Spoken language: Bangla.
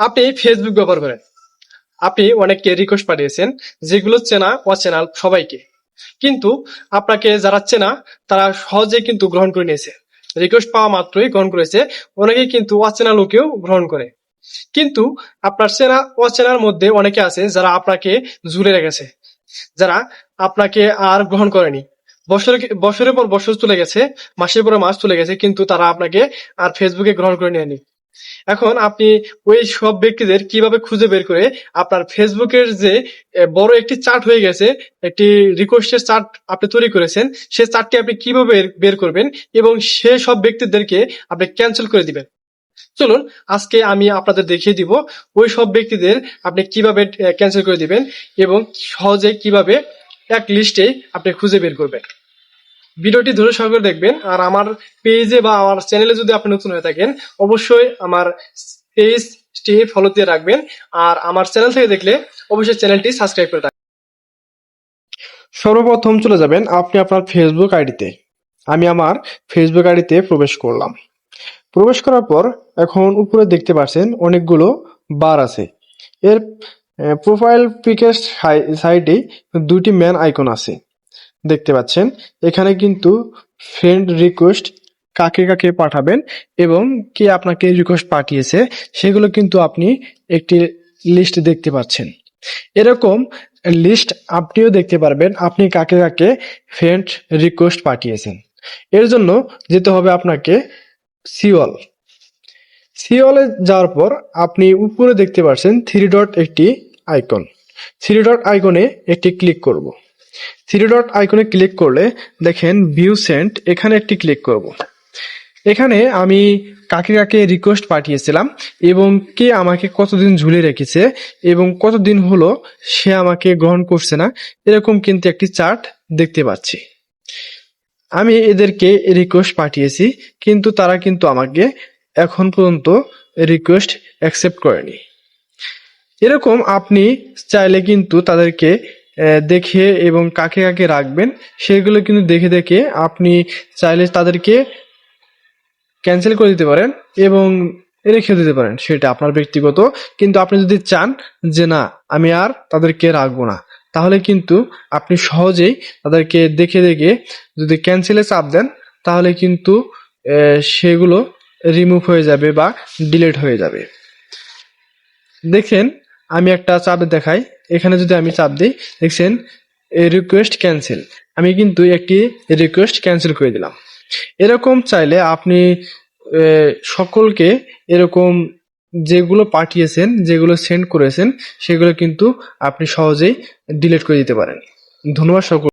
আপনি ফেসবুক ব্যবহার করেন। আপনি অনেককে রিকোয়েস্ট পাঠিয়েছেন, যেগুলো চেনা, অচেনা সবাইকে। কিন্তু আপনাকে যারা চেনা, তারা সহজে কিন্তু গ্রহণ করে নিয়েছে। রিকোয়েস্ট পাওয়া মাত্রই গ্রহণ করেছে। অনেকে কিন্তু অচেনা লোকেও গ্রহণ করে। কিন্তু আপনার চেনা, অচেনার মধ্যে অনেকে আছে যারা আপনাকে ঝুলে রেখেছে, যারা আপনাকে আর গ্রহণ করেনি। বছর, বছরের পর বছর চলে গেছে, মাসের পর মাস চলে গেছে, কিন্তু তারা আপনাকে আর ফেসবুকে গ্রহণ করে নেয়নি। এখন আপনি ওই সব ব্যক্তিদের কীভাবে খুঁজে বের করে আপনার ফেসবুকের যে বড় একটি চার্ট হয়ে গেছে, একটি রিকোয়েস্টের চার্ট আপনি তৈরি করেছেন সেই চার্টটি আপনি কীভাবে বের- করবেন এবং সে সব ব্যক্তিদেরকে আপনি ক্যান্সেল করে দিবেন। চলুন, আজকে আমি আপনাদের দেখিয়ে দিব ওই সব ব্যক্তিদের আপনি কীভাবে ক্যান্সেল করে দিবেন এবং সহজে কীভাবে এক লিস্টে আপনি খুঁজে বের করবেন। ভিডিওটি ধরে সহকারে দেখবেন। আর আমার পেজে বা আমার চ্যানেলে যদি আপনি নতুন হয়ে থাকেন, অবশ্যই আমার পেজটি ফলো দিয়ে রাখবেন। আর আমার চ্যানেল থেকে দেখলে অবশ্যই চ্যানেলটি সাবস্ক্রাইব করে রাখবেন। সর্বপ্রথম চলে যাবেন আপনি আপনার ফেসবুক আইডিতে আমি আমার ফেসবুক আইডিতে প্রবেশ করলাম। প্রবেশ করার পর এখন উপরে দেখতে পাচ্ছেন অনেকগুলো বার আছে। এর প্রোফাইল পিকের সাইডে দুটি ম্যান আইকন আছে। দেখতে পাচ্ছেন। এখানে কিন্তু ফ্রেন্ড রিকোয়েস্ট কাকে কাকে পাঠাবেন এবং কে আপনাকে রিকোয়েস্ট পাঠিয়েছে, সেগুলো কিন্তু আপনি একটি লিস্ট দেখতে পাচ্ছেন। এরকম লিস্ট আপনিও দেখতে পারবেন আপনি কাকে কাকে ফ্রেন্ড রিকোয়েস্ট পাঠিয়েছেন। এর জন্য যেতে হবে আপনাকে সিওল সিওলে যাওয়ার পর আপনি উপরে দেখতে পাচ্ছেন থ্রি ডট একটি আইকন থ্রি ডট আইকনে একটি ক্লিক করব। থ্রি ডট আইকনে ক্লিক করলে দেখেন ভিউ সেন্ট এখানে একটি ক্লিক করব। এখানে আমি কাকে কাকে রিকোয়েস্ট পাঠিয়েছিলাম এবং কে আমাকে কতদিন ঝুলে রেখেছে এবং কতদিন হলো সে আমাকে গ্রহণ করছে না, এরকম কিন্তু একটি চার্ট দেখতে পাচ্ছি। আমি এদেরকে রিকোয়েস্ট পাঠিয়েছি, কিন্তু তারা কিন্তু আমাকে এখন পর্যন্ত রিকোয়েস্ট অ্যাকসেপ্ট করেনি। এরকম আপনি চাইলে কিন্তু তাদেরকে দেখে এবং কাকে কাকে রাখবেন, সেগুলো কিন্তু দেখে দেখে আপনি চাইলে তাদেরকে ক্যান্সেল করে দিতে পারেন এবং রেখে দিতে পারেন, সেটা আপনার ব্যক্তিগত। কিন্তু আপনি যদি চান যে না, আমি আর তাদেরকে রাখব না, তাহলে কিন্তু আপনি সহজেই তাদেরকে দেখে দেখে যদি ক্যান্সেলে চাপ দেন, তাহলে কিন্তু সেগুলো রিমুভ হয়ে যাবে বা ডিলিট হয়ে যাবে। দেখেন আমি একটা চাপ দেখাই। এখানে যদি আমি চাপ দিই, দেখছেন রিকোয়েস্ট ক্যান্সেল আমি কিন্তু একটি রিকোয়েস্ট ক্যান্সেল করে দিলাম। এরকম চাইলে আপনি সকলকে এরকম যেগুলো পাঠিয়েছেন, যেগুলো সেন্ড করেছেন, সেগুলো কিন্তু আপনি সহজেই ডিলিট করে দিতে পারেন। ধন্যবাদ সকল